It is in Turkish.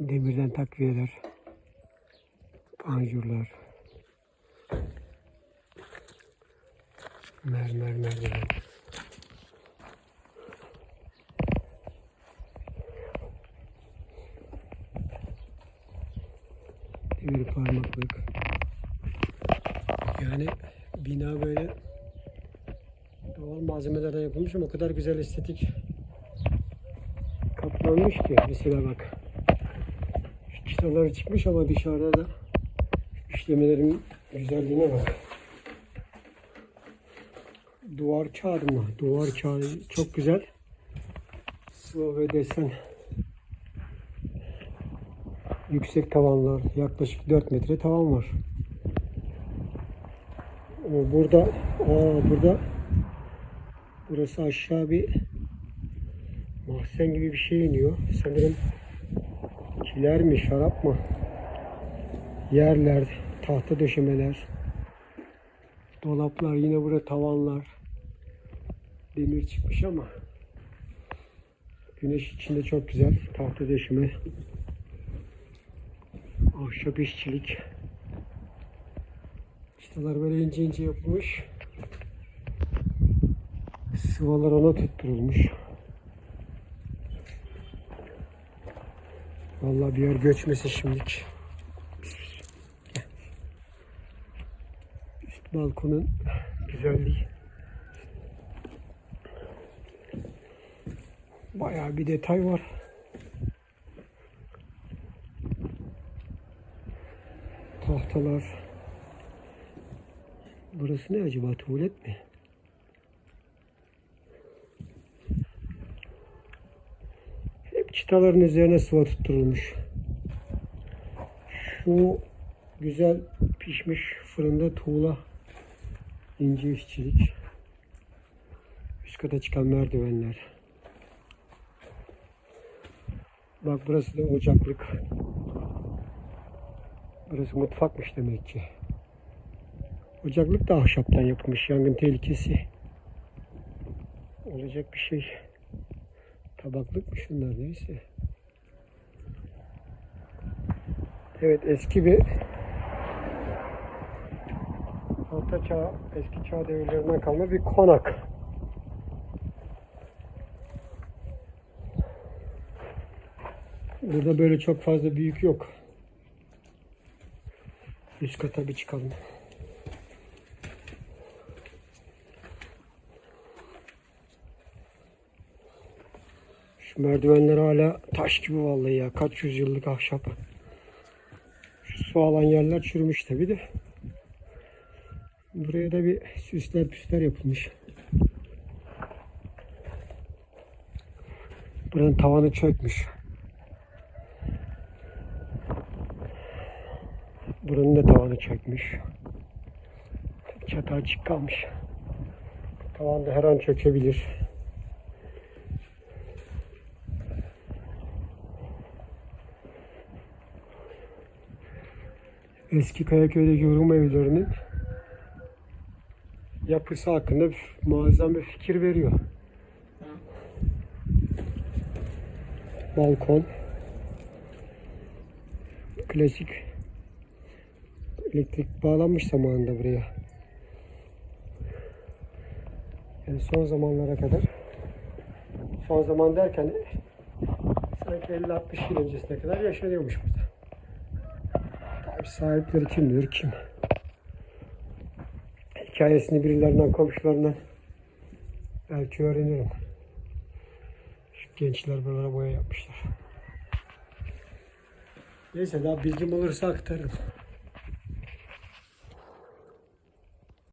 Demirden takviyeler. Panjurlar. Mermer merdiven. Demir parmaklık. Yani bina böyle doğal malzemelerden yapılmış ama o kadar güzel estetik kaplanmış ki mesela bak çıtaları çıkmış ama dışarıda da işlemelerin güzelliğine bak. Duvar kağıdı mı? Duvar kağıdı çok güzel. Sıva ve desen. Yüksek tavanlar. Yaklaşık 4 metre tavan var. Ama burada aa, burada burası aşağı bir mahzen gibi bir şey iniyor. Sanırım kiler mi şarap mı? Yerler, tahta döşemeler, dolaplar yine burada tavanlar. Demir çıkmış ama güneş içinde çok güzel tahta döşeme. Ahşap işçilik. Çıtalar böyle ince ince yapılmış. Sıvalar ona tutturulmuş. Vallahi bir yer göçmesi şimdilik. Üst balkonun güzelliği. Bayağı bir detay var. Tahtalar. Burası ne acaba? Tuvalet mi? Çıtaların üzerine sıva tutturulmuş. Şu güzel pişmiş fırında tuğla ince işçilik. Üst kata çıkan merdivenler. Bak burası da ocaklık. Burası mutfakmış demek ki. Ocaklık da ahşaptan yapılmış. Yangın tehlikesi. Olacak bir şey. Tabaklık mı şunlar neyse. Evet eski bir Orta Çağ, eski çağ devirlerinden kalma bir konak. Burada böyle çok fazla büyük yok. Üst kata bir çıkalım. Şu merdivenler hala taş gibi vallahi ya. Kaç yüzyıllık ahşap. Şu su alan yerler çürümüş tabi de. Buraya da bir süsler püsler yapılmış. Buranın tavanı çökmüş. Buranın da tavanı çökmüş. Çatı açık kalmış. Tavan da her an çökebilir. Eski Kayaköy'deki Rum evlerinin yapısı hakkında muazzam bir fikir veriyor. Balkon. Klasik. Elektrik bağlanmış zamanında buraya. Yani son zamanlara kadar son zaman derken sanki 50-60 yıl öncesine kadar yaşanıyormuş burada. Sahipleri kim bilir kim. Hikayesini birilerinden, komşularından belki öğrenirim. Şu gençler buralara boya yapmışlar. Neyse daha bilgim olursa aktarırım.